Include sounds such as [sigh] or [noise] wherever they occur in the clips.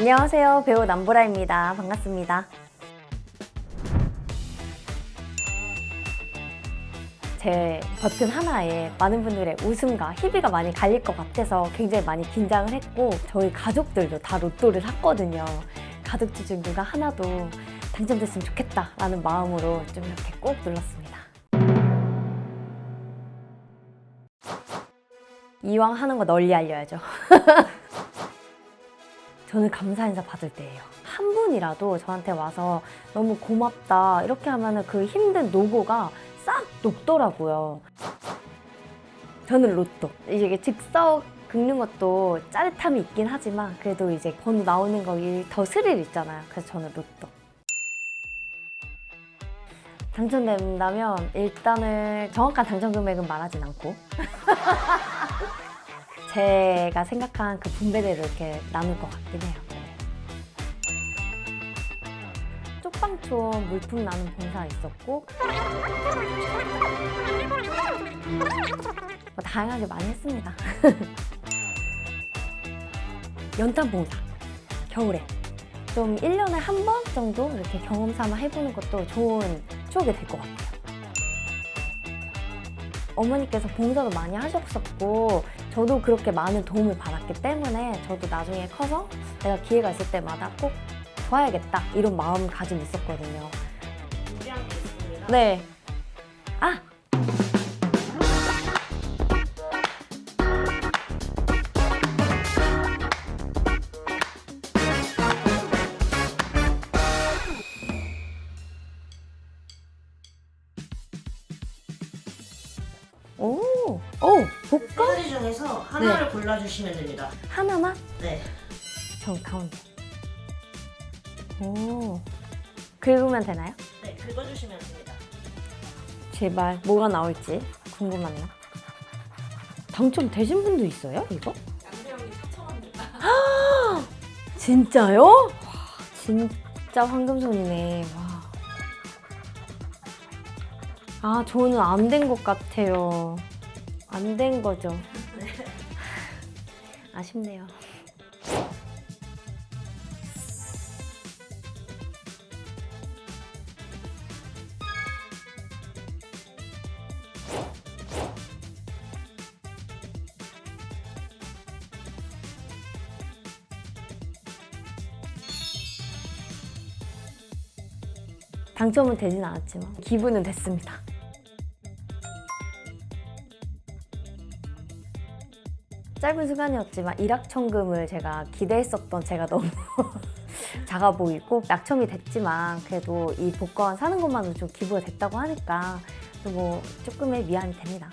안녕하세요. 배우 남보라입니다. 반갑습니다. 제 버튼 하나에 많은 분들의 웃음과 희비가 많이 갈릴 것 같아서 굉장히 많이 긴장을 했고 저희 가족들도 다 로또를 샀거든요. 가족들 중 누가 하나도 당첨됐으면 좋겠다라는 마음으로 좀 이렇게 꼭 눌렀습니다. 이왕 하는 거 널리 알려야죠. [laughs] 저는 감사 인사 받을 때예요. 한 분이라도 저한테 와서 너무 고맙다 이렇게 하면은 그 힘든 노고가 싹 녹더라고요. 저는 로또. 이게 즉석 긁는 것도 짜릿함이 있긴 하지만 그래도 이제 번호 나오는 거기 더 스릴 있잖아요. 그래서 저는 로또. 당첨된다면 일단은 정확한 당첨 금액은 말하진 않고 [laughs] 제가 생각한 그 분배대로 이렇게 나눌 것 같긴 해요. 쪽방촌 물품 나눔 봉사 있었고 뭐 다양하게 많이 했습니다. [laughs] 연탄 봉사 겨울에 좀 1년에 한 번 정도 이렇게 경험 삼아 해보는 것도 좋은 추억이 될 것 같아요. 어머니께서 봉사도 많이 하셨었고 저도 그렇게 많은 도움을 받았기 때문에 저도 나중에 커서 내가 기회가 있을 때마다 꼭 도와야겠다 이런 마음가짐이 있었거든요. 준비한 게 있습니다. 네. 아! 오, 오, 복권 가지 중에서 하나를 골라주시면 됩니다. 하나만? 네. 전 가운데. 오, 긁으면 되나요? 네, 긁어주시면 됩니다. 제발 뭐가 나올지 궁금하네요. 당첨 되신 분도 있어요? 이거? 양대형이 추천합니다. 진짜요? 와, 진짜 황금손이네. 와. 아, 저는 안 된 것 같아요. 안 된 거죠. [laughs] 아쉽네요. 당첨은 되진 않았지만 기분은 됐습니다. 짧은 시간이었지만 일확천금을 제가 기대했었던 제가 너무 [laughs] 작아 보이고 낙첨이 됐지만 그래도 이 복권 사는 것만으로 좀 기부가 됐다고 하니까 또뭐 조금의 위안이 됩니다.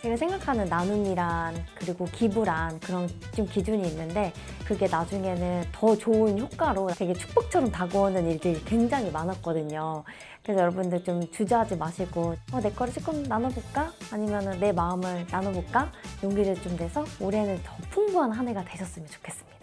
제가 생각하는 나눔이란 그리고 기부란 그런 좀 기준이 있는데 그게 나중에는 더 좋은 효과로 되게 축복처럼 다가오는 일들이 굉장히 많았거든요. 그래서 여러분들 좀 주저하지 마시고 어, 내 거를 조금 나눠볼까? 아니면 내 마음을 나눠볼까? 용기를 좀 내서 올해는 더 풍부한 한 해가 되셨으면 좋겠습니다.